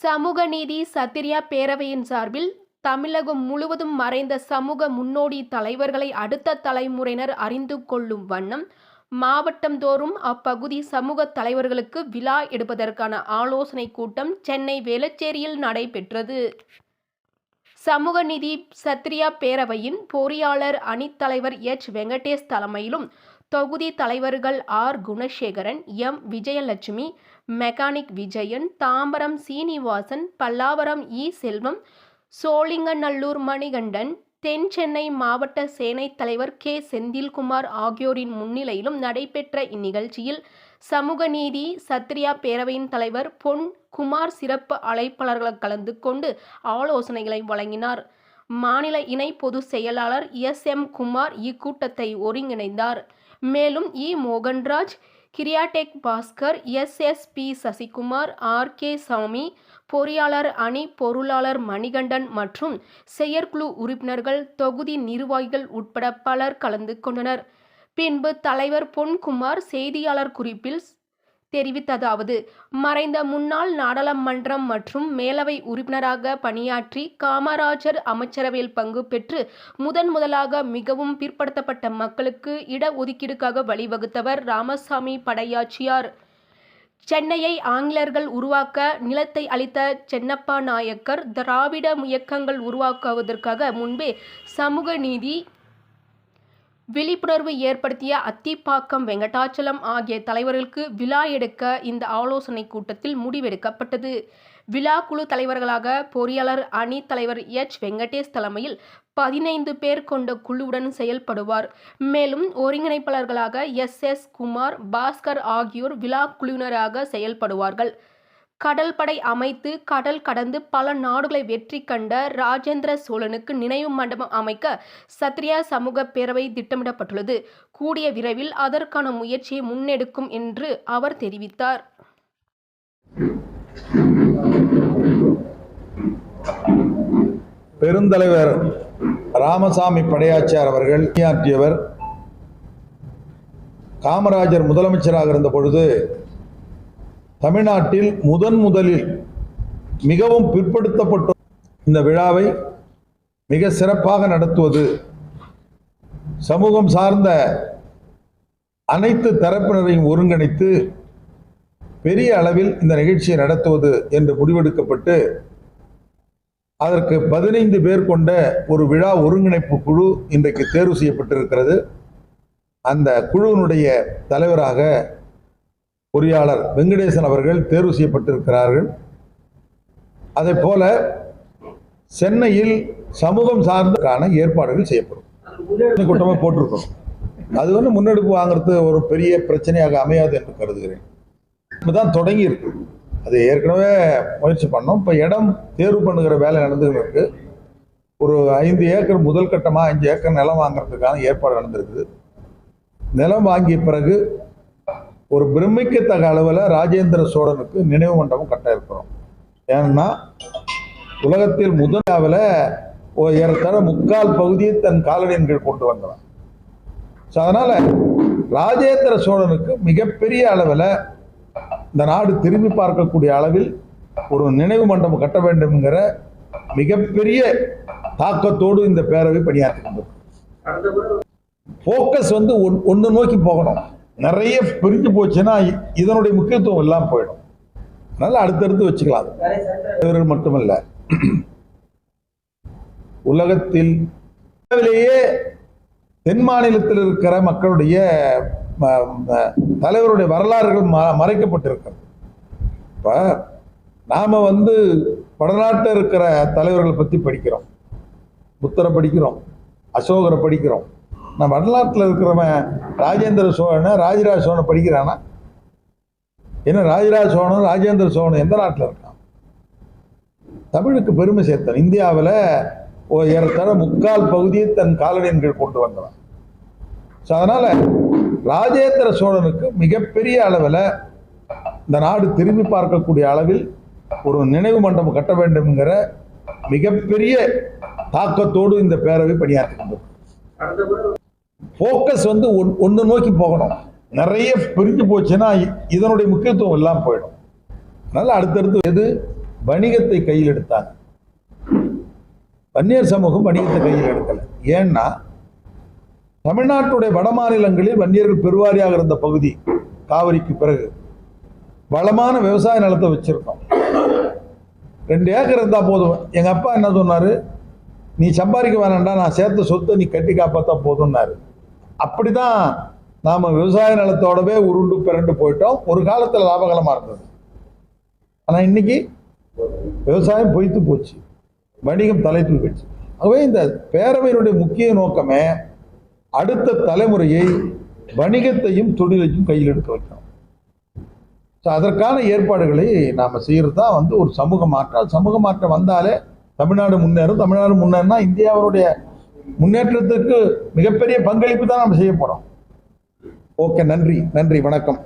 சமூக நீதி சத்திரியா பேரவையின் சார்பில் தமிழகம் முழுவதும் மறைந்த சமூக முன்னோடி தலைவர்களை அடுத்த தலைமுறையினர் அறிந்து கொள்ளும் வண்ணம் மாவட்டந்தோறும் அப்பகுதி சமூக தலைவர்களுக்கு விழா எடுப்பதற்கான ஆலோசனை கூட்டம் சென்னை வேளச்சேரியில் நடைபெற்றது. சமூக நீதி சத்ரியா பேரவையின் பொறியாளர் அணித்தலைவர் எச். வெங்கடேஷ் தலைமையிலும் தொகுதி தலைவர்கள் R. Gunasekaran M. Vijayalakshmi mechanic Vijayan Tambaram Srinivasan Pallavaram E. Selvam Sholinganallur Manikandan தென் சென்னை மாவட்ட சேனைத் தலைவர் கே. செந்தில்குமார் ஆகியோரின் முன்னிலையிலும் நடைபெற்ற இந்நிகழ்ச்சியில் சமூக நீதி சத்ரியா பேரவையின் தலைவர் பொன் குமார் சிறப்பு அழைப்பாளர்கள் கலந்து கொண்டு ஆலோசனைகளை வழங்கினார். மாநில இணை பொதுச் செயலாளர் எஸ். எம். குமார் இக்கூட்டத்தை ஒருங்கிணைந்தார். மேலும் E. Mohanraj கிரியாடெக் Bhaskar S. S. P. Sasikumar R. K. Sami பொறியாளர் அணி பொருளாளர் மணிகண்டன் மற்றும் செயற்குழு உறுப்பினர்கள் தொகுதி நிர்வாகிகள் உட்பட பலர் கலந்து கொண்டனர். பின்பு தலைவர் பொன்குமார் செய்தியாளர் குறிப்பில் தெரிவித்ததாவது. மறைந்த முன்னாள் நாடாளுமன்றம் மற்றும் மேலவை உறுப்பினராக பணியாற்றி காமராஜர் அமைச்சரவையில் பங்கு பெற்று முதன் முதலாக மிகவும் பிற்படுத்தப்பட்ட மக்களுக்கு இடஒதுக்கீடுக்காக வழிவகுத்தவர் ராமசாமி படையாச்சியார். சென்னையை ஆங்கிலேயர்கள் உருவாக்க நிலத்தை அளித்த சென்னப்பா நாயக்கர் திராவிட இயக்கங்கள் உருவாக்குவதற்காக முன்பே சமூக நீதி விழிப்புணர்வு ஏற்படுத்திய அத்திப்பாக்கம் வெங்கடாச்சலம் ஆகிய தலைவர்களுக்கு விழா எடுக்க இந்த ஆலோசனை கூட்டத்தில் முடிவெடுக்கப்பட்டது. விழா குழு தலைவர்களாக பொறியாளர் அணி தலைவர் எச். வெங்கடேஷ் தலைமையில் பதினைந்து பேர் கொண்ட குழுவுடன் செயல்படுவார். மேலும் ஒருங்கிணைப்பாளர்களாக எஸ். எஸ். குமார் பாஸ்கர் ஆகியோர் விழா குழுவினராக செயல்படுவார்கள். கடல் படை அமைத்து கடல் கடந்து பல நாடுகளை வெற்றி கண்ட ராஜேந்திர சோழனுக்கு நினைவு மண்டபம் அமைக்க சத்ரியா சமூக பேரவை திட்டமிடப்பட்டுள்ளது. கூடிய விரைவில் அதற்கான முயற்சியை முன்னெடுக்கும் என்று அவர் தெரிவித்தார். பெருந்தலைவர் ராமசாமி படையாச்சியார் அவர்கள் பணியாற்றியவர் காமராஜர் முதலமைச்சராக இருந்த பொழுது தமிழ்நாட்டில் முதன் முதலில் மிகவும் பிற்படுத்தப்பட்ட இந்த விழாவை மிக சிறப்பாக நடத்துவது சமூகம் சார்ந்த அனைத்து தரப்பினரையும் ஒருங்கிணைத்து பெரிய அளவில் இந்த நிகழ்ச்சியை நடத்துவது என்று முடிவெடுக்கப்பட்டு அதற்கு பதினைந்து பேர் கொண்ட ஒரு விழா ஒருங்கிணைப்பு குழு இன்றைக்கு தேர்வு செய்யப்பட்டிருக்கிறது. அந்த குழுவினுடைய தலைவராக பொறியாளர் வெங்கடேசன் அவர்கள் தேர்வு செய்யப்பட்டிருக்கிறார்கள். அதே போல சென்னையில் சமூகம் சார்ந்தக்கான ஏற்பாடுகள் செய்யப்படும். கூட்டமாக போட்டிருக்கோம் அது வந்து முன்னெடுப்பு வாங்குறது ஒரு பெரிய பிரச்சனையாக அமையாது என்று கருதுகிறேன். இப்போதான் தொடங்கி இருக்கு. அது ஏற்கனவே முயற்சி பண்ணோம். இப்போ இடம் தேர்வு பண்ணுகிற வேலை நடந்துகிட்டு இருக்கு. ஒரு ஐந்து ஏக்கர் முதல் கட்டமாக அஞ்சு ஏக்கர் நிலம் வாங்குறதுக்கான ஏற்பாடு நடந்திருக்குது. நிலம் வாங்கிய பிறகு ஒரு பிரமிக்கத்தக்க அளவில் ராஜேந்திர சோழனுக்கு நினைவு மண்டபம் கட்ட இருக்கிறோம். ஏன்னா உலகத்தில் முதலாவில் ஏறத்தாழ முக்கால் பகுதியை தன் காலடியின் கீழ் கொண்டு வந்தான் ஸோ அதனால் ராஜேந்திர சோழனுக்கு மிகப்பெரிய அளவில் இந்த நாடு திரும்பி பார்க்கக்கூடிய அளவில் ஒரு நினைவு மண்டபம் கட்ட வேண்டும்ங்கிற மிகப்பெரிய தாக்கத்தோடு இந்த பேரவை பணியாற்றி கொண்டிருக்கு ஃபோக்கஸ் வந்து ஒன் ஒன்று நோக்கி போகணும். நிறைய பிரிஞ்சு போச்சுன்னா இதனுடைய முக்கியத்துவம் எல்லாம் போயிடும். அதனால அடுத்தடுத்து வச்சுக்கலாம். இவர்கள் மட்டுமல்ல. உலகத்தில் உலகிலேயே தென் மாநிலத்தில் இருக்கிற மக்களுடைய தலைவருடைய வரலாறுகள் மறைக்கப்பட்டிருக்கிறது. இப்போ நாம் வந்து வடநாட்டில் இருக்கிற தலைவர்களை பற்றி படிக்கிறோம். புத்தரை படிக்கிறோம். அசோகரை படிக்கிறோம். நான் வரலாற்றில் இருக்கிறவன் ராஜேந்திர சோழனை ராஜராஜ சோழனை படிக்கிறானா? என்ன ராஜராஜ சோழனும் ராஜேந்திர சோழனும் எந்த நாட்டில் இருக்கான்? தமிழுக்கு பெருமை சேர்த்தான் இந்தியாவில் ஏறத்தாழ முக்கால் பகுதியை தன் காலனியின் கீழ் கொண்டு வந்தவன். ஸோ அதனால் ராஜேந்திர சோழனுக்கு மிகப்பெரிய அளவில் இந்த நாடு திரும்பி பார்க்கக்கூடிய அளவில் ஒரு நினைவு மண்டபம் கட்ட வேண்டும்ங்கிற மிகப்பெரிய தாக்கத்தோடு இந்த பேரவை பணியாற்றி ஃபோக்கஸ் வந்து ஒன் ஒன்று நோக்கி போகணும். நிறைய பிரிஞ்சு போச்சுன்னா இதனுடைய முக்கியத்துவம் எல்லாம் போயிடும். அதனால் அடுத்தடுத்து எது? வணிகத்தை கையில் எடுத்தாங்க. வன்னியர் சமூகம் வணிகத்தை கையில் எடுக்கல. ஏன்னா தமிழ்நாட்டுடைய வட மாநிலங்களில் வன்னியர்கள் பெருவாரியாக இருந்த பகுதி காவிரிக்கு பிறகு வளமான விவசாய நிலத்தை வச்சிருக்கோம். ரெண்டு ஏக்கர் இருந்தால் போதும். எங்க அப்பா என்ன சொன்னாரு? நீ சம்பாதிக்க வேணாம்டா நான் சேர்த்த சொத்தை நீ கட்டி காப்பாத்தா போதும்னாரு. அப்படிதான் நாம விவசாய நிலத்தோடவே உருண்டு பிறண்டு போயிட்டோம். ஒரு காலத்துல லாபகரமா இருந்தது. ஆனா இன்னைக்கு விவசாயம் பொய்த்து போச்சு. வணிகம் தலை தூக்கிடுச்சு. ஆகவே இந்த பேரவையினுடைய முக்கிய நோக்கமே அடுத்த தலைமுறையை வணிகத்தையும் தொழிலையும் கையில் எடுக்க வைக்கணும். ஸோ அதற்கான ஏற்பாடுகளை நாம் செய்கிறது தான் வந்து ஒரு சமூக மாற்றம். சமூக மாற்றம் வந்தாலே தமிழ்நாடு முன்னேறும். தமிழ்நாடு முன்னேறினா இந்தியாவுடைய முன்னேற்றத்துக்கு மிகப்பெரிய பங்களிப்பு தான் நம்ம செய்ய போகிறோம் ஓகே நன்றி நன்றி வணக்கம்.